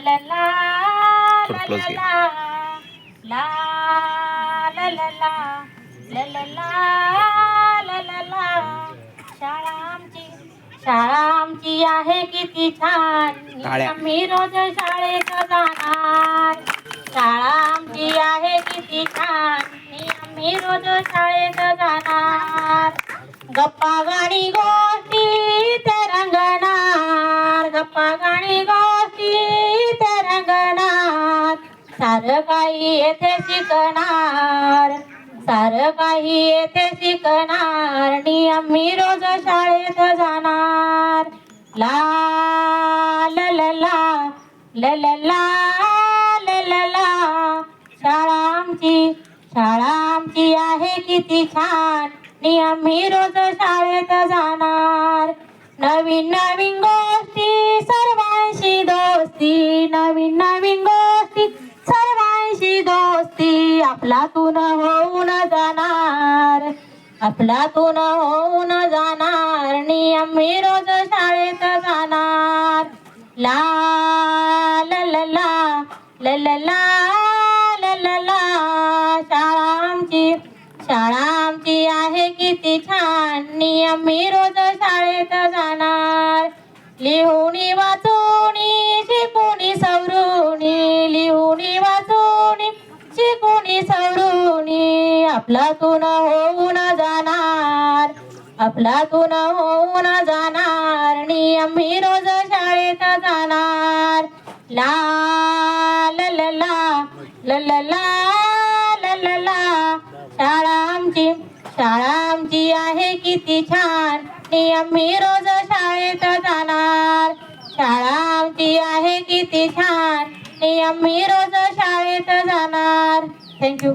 थोडं क्लोज घे. ला ला ला ला ला ला ला ला ला शाळा आमची शाळा आमची आहे किती छान. आम्ही रोज शाळेत जाणार. शाळा आमची आहे किती छान. आम्ही रोज शाळेत जाणार. गप्पा गाणी गोष्टी ते रंगणार. गप्पा गाणी गोष्टी सार काही येथे शिकणार. सार काही येथे शिकणार. आणि आम्ही रोज शाळेत जाणार. ला ल ला शाळा आमची शाळा आमची आहे किती छान. नि आम्ही रोज शाळेत जाणार. नवीन नवीन गोष्टी सर्वांशी दोस्ती. नवीन नवीन ही दोस्ती आपलातून होऊन जाणार. आपलातून होऊन जाणार. नियम मी रोज शाळेत जाणार. ला लला ला लला शाळा आमची शाळा आमची आहे किती छान. नियम मी रोज शाळेत जाणार. लिहून वाचून आपला तू न होऊन जाणार. आपला तू न होऊन जाणार. नी आम्ही रोज शाळेत जाणार. ला लला लला शाळा आमची शाळा आमची आहे किती छान. नी आम्ही रोज शाळेत जाणार. शाळा आमची आहे किती छान. नी आम्ही रोज शाळेत जाणार. थँक्यू